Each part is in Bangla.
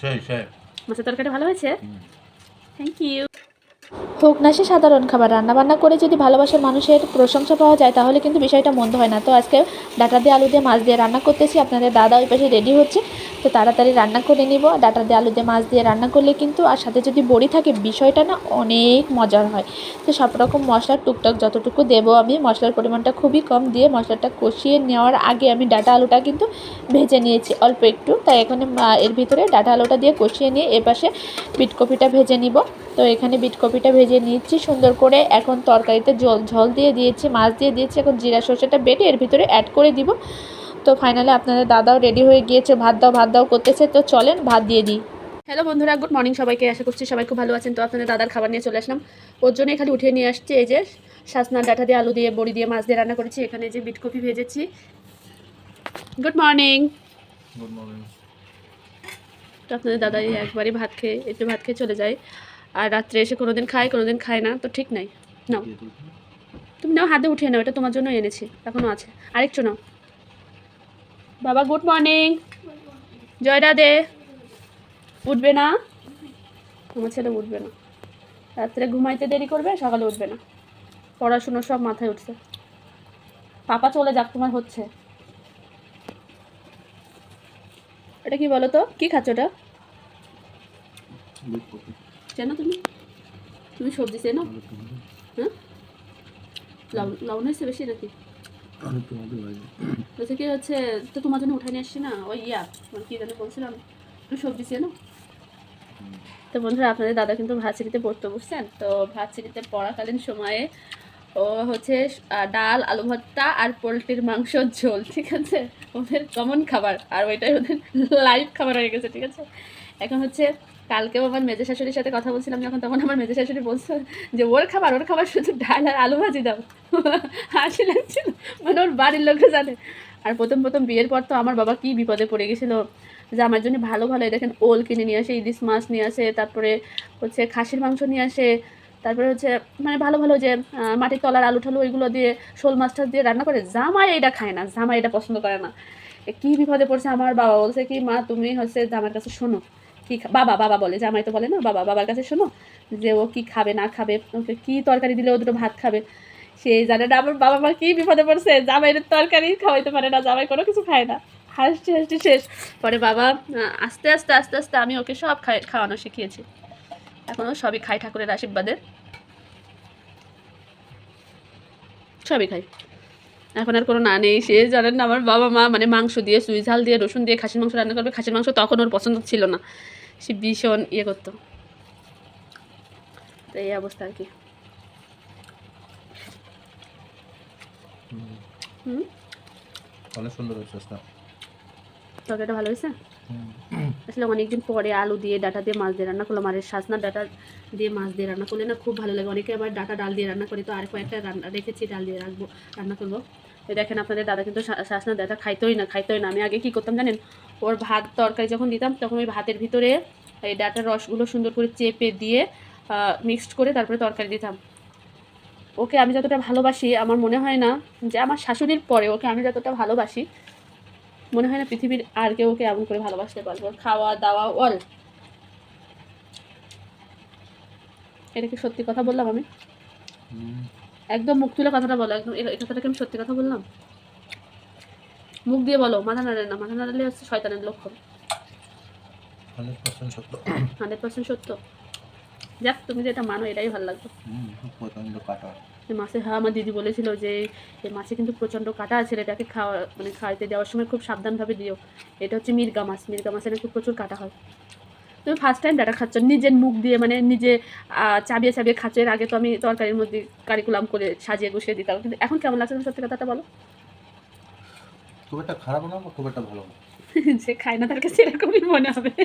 সেই সেই। মাছের তরকারি ভালো হয়েছে? থ্যাংক ইউ হোক না, সে সাধারণ খাবার। রান্নাবান্না করে যদি ভালোবাসার মানুষের প্রশংসা পাওয়া যায়, তাহলে কিন্তু বিষয়টা মন্দ হয় না। তো আজকে ডাটা দিয়ে আলু দিয়ে মাছ দিয়ে রান্না করতেছি। আপনাদের দাদা ওই পাশে রেডি হচ্ছে। তো তাড়াতাড়ি রান্না করে নিব। ডাটা দিয়ে আলু দিয়ে মাছ দিয়ে রান্না করলে কিন্তু, আর সাথে যদি বড়ি থাকে, বিষয়টা না অনেক মজার হয়। তো সব রকম মশলার টুকটাক যতটুকু দেবো আমি, মশলার পরিমাণটা খুবই কম দিয়ে মশলাটা কষিয়ে নেওয়ার আগে আমি ডাটা আলুটা কিন্তু ভেজে নিয়েছি অল্প একটু। তাই এখানে এর ভিতরে ডাটা আলুটা দিয়ে কষিয়ে নিয়ে এ পাশে বিটকপিটা ভেজে নিব। তো এখানে বিটকপিটা ভেজে নিচ্ছি সুন্দর করে। এখন তরকারিতে জল ঝল দিয়ে দিয়েছি মাছ দিয়ে দিয়েছি। এখন জিরা সর্ষেটা বেটে এর ভিতরে অ্যাড করে দিব। তো ফাইনালি আপনাদের দাদাও রেডি হয়ে গিয়েছে ভাত দাও ভাত দাও করতেছে। তো চলেন ভাত দিয়ে দিই। হ্যালো বন্ধুরা গুড মর্নিং সবাইকে। আশা করছি সবাই খুব ভালো আছেন। তো আপনাদের দাদার খাবার নিয়ে চলে আসলাম। ওর জন্যই খালি উঠিয়ে নিয়ে আসছি এই যে শাসনা ডাটা দিয়ে আলু দিয়ে বড়ি দিয়ে মাছ দিয়ে রান্না করেছি। এখানে যে বিটকপি ভেজেছি। গুড মর্নিং গুড মর্নিং তো আপনাদের দাদাই একবারই ভাত খেয়ে একটু ভাত খেয়ে চলে যায়। আর রাত্রে এসে কোনোদিন খায় কোনোদিন খায় না, তো ঠিক নাই। নাও। তুমি নাও, হাতে উঠিয়ে নাও, এটা তোমার জন্য এনেছি এখনও আছে। আরেকটু নাও। বাবা, গুড মর্নিং। জয় রাধে। উঠবে না? আমার ছেলে উঠবে না। রাত্রে ঘুমাইতে দেরি করবে, সকালে উঠবে না। পড়াশুনো সব মাথায় উঠছে। পাপা চলে যাক, তোমার হচ্ছে। এটা কি বলো তো? কি খাচ্ছ ওটা? চেনো তুমি? তুমি সবজি চেনো? হ্যাঁ? লবণ হয়েছে বেশি নাকি? বলছে কি হচ্ছে তো তোমার জন্য উঠাই নিয়ে আসছি না? ওই ইয়া মানে কি জানি বলছিলাম। তুমি সবজি চেনো? তো বন্ধুরা আপনাদের দাদা কিন্তু ভাতচিরিতে পড়তে বসছেন তো ভাতচিরিতে পড়াকালীন সময়ে ও হচ্ছে ডাল আলু ভর্তা আর পোলট্রির মাংস ঝোল ঠিক আছে? ওদের কমন খাবার। আর ওইটাই ওদের লাইভ খাবার হয়ে গেছে ঠিক আছে? এখন হচ্ছে কালকেও আমার মেজে শাশুড়ির সাথে কথা বলছিলাম, যখন তখন আমার মেজে শাশুড়ি বলছে যে, ওর খাবার ওর খাবার শুধু ডাল আর আলু ভাজি দাও। হাসি লাগছিল মানে ওর বাড়ির লোকে জানে। আর প্রথম প্রথম বিয়ের পর তো আমার বাবা কি বিপদে পড়ে গেছিল, যে আমার জন্য ভালো ভালো দেখেন ওল কিনে নিয়ে আসে, ইলিশ মাছ নিয়ে আসে, তারপরে হচ্ছে খাসির মাংস নিয়ে আসে, তারপরে হচ্ছে মানে ভালো ভালো যে মাটির তলার আলু ঠালু ওইগুলো দিয়ে শোল মাছ টাছ দিয়ে রান্না করে, জামাই এটা খায় না, জামাই এটা পছন্দ করে না। কি বিপদে পড়ছে আমার বাবা বলছে কি, মা, তুমি হচ্ছে জামার কাছে শোনো। কি বাবা বাবা বলে, জামাই তো বলে না, বাবা, বাবার কাছে শোনো, যে ও কি খাবে, না খাবে, ওকে কী তরকারি দিলে ও দুটো ভাত খাবে? সেই জানে না, আমার বাবা মা কী বিপদে পড়ছে, জামাইয়ের তরকারি খাওয়াইতে পারে না, জামাই কোনো কিছু খায় না। হাসতে হাসতে শেষ। পরে বাবা আস্তে আস্তে আস্তে আস্তে আমি ওকে সব খাই, খাওয়ানো শিখিয়েছি। এখনও সবই খাই ঠাকুরের আশীর্বাদে। সবই খাই এখন আর কোনো না নেই। সে জানেন না আমার বাবা মা মানে মাংস দিয়ে সুই ঝাল দিয়ে রসুন দিয়ে খাসির মাংস রান্না করবে। খাসির মাংস তখন ওর পছন্দ ছিল না। সে ভীষণ ইয়ে করতো। তো এই অবস্থা আর কি। হুম? অনেক সুন্দর হচ্ছে তরকারিটা ভালো হয়েছে? আসলে অনেকদিন পরে আলু দিয়ে ডাটা দিয়ে মাছ দিয়ে রান্না করলাম। আর সাজনা ডাটা দিয়ে মাছ দিয়ে রান্না করলে না খুব ভালো লাগে। অনেকে আবার ডাটা ডাল দিয়ে রান্না করি। তো আর কয়েকটা রান্না রেখেছি ডাল দিয়ে রাখব রান্না করব। দেখেন আপনাদের দাদা কিন্তু শাসনা ডাটা খাইতোই না খাইতোই না। আমি আগে কী করতাম জানেন? ওর ভাত তরকারি যখন দিতাম, তখন ওই ভাতের ভিতরে এই ডাটার রসগুলো সুন্দর করে চেপে দিয়ে মিক্সড করে তারপরে তরকারি দিতাম। ওকে আমি যতটা ভালোবাসি, আমার মনে হয় না যে আমার শাশুড়ির পরে ওকে আমি যতটা ভালোবাসি, মনে হয় না পৃথিবীর আর কেউ ওকে এমন করে ভালোবাসতে পারব। খাওয়া, দাওয়া অল এটা কি সত্যি কথা বললাম আমি? একদম মুখ তুলে কথাটা বলো একদম এই এই কথাটা কি আমি সত্যি কথা বললাম? মুখ দিয়ে বলো মাথা নাড়ে না মাথা নাড়ালে হচ্ছে শয়তানের লক্ষণ। হান্ড্রেড পার্সেন্ট সত্য। হান্ড্রেড পার্সেন্ট সত্য। যাক তুমি যেটা মানো এটাই ভালো লাগতো প্রচণ্ড কাটা। এই মাছে হ্যাঁ আমার দিদি বলেছিল যে এই মাছে কিন্তু প্রচণ্ড কাটা আছে এটাকে খাওয়া মানে খাইতে দেওয়ার সময় খুব সাবধানভাবে দিও। এটা হচ্ছে মির্গা মাছ মির্গা মাছের নাকি প্রচুর কাটা হয়। তুমি ফার্স্ট টাইম ডাটা খাচ্ছ নিজের মুখ দিয়ে মানে নিজে চাবিয়ে চাবিয়ে খাচ্ছ। এর আগে তো আমি তরকারির মধ্যে কারিকুলাম করে সাজিয়ে গুছিয়ে দিতাম। কিন্তু এখন কেমন লাগছে সত্যি কথাটা বলো? খুব একটা খারাপ না খুব একটা ভালো না। যে খায় না তার কাছে এরকমই মনে হবে।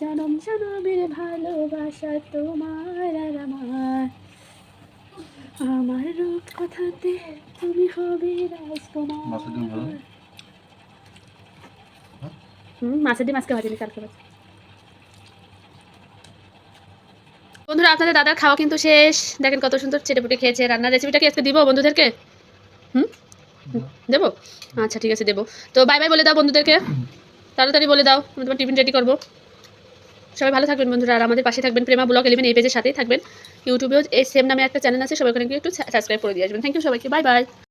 জনম জনমের ভালোবাসা তোমার আর আমার। আমার রূপ কথাতে তুমি হবে? রাজকুমার। হুম, মাছের কালকে ভাজি। বন্ধুরা, আপনাদের দাদার খাওয়া কিন্তু শেষ। দেখেন কত সুন্দর চেটেপুটে খেয়েছে। রান্নার রেসিপিটা কি আজকে দিব বন্ধুদেরকে? হুম? দেবো? আচ্ছা ঠিক আছে, দেবো। তো বাই বাই বলে দাও বন্ধুদেরকে। তাড়াতাড়ি বলে দাও, আমি তোমার টিফিন রেডি করব। সবাই ভালো থাকবেন বন্ধুরা, আর আমাদের পাশে থাকবেন প্রেমা ব্লগ ইলেভেন এই পেজের সাথেই থাকবেন। ইউটিউবেও এই সেম নামে একটা চ্যানেল আছে, সবাই ওখানে একটু সাবস্ক্রাইব করে দিয়ে আসবেন। থ্যাংক ইউ সবাইকে বাই বাই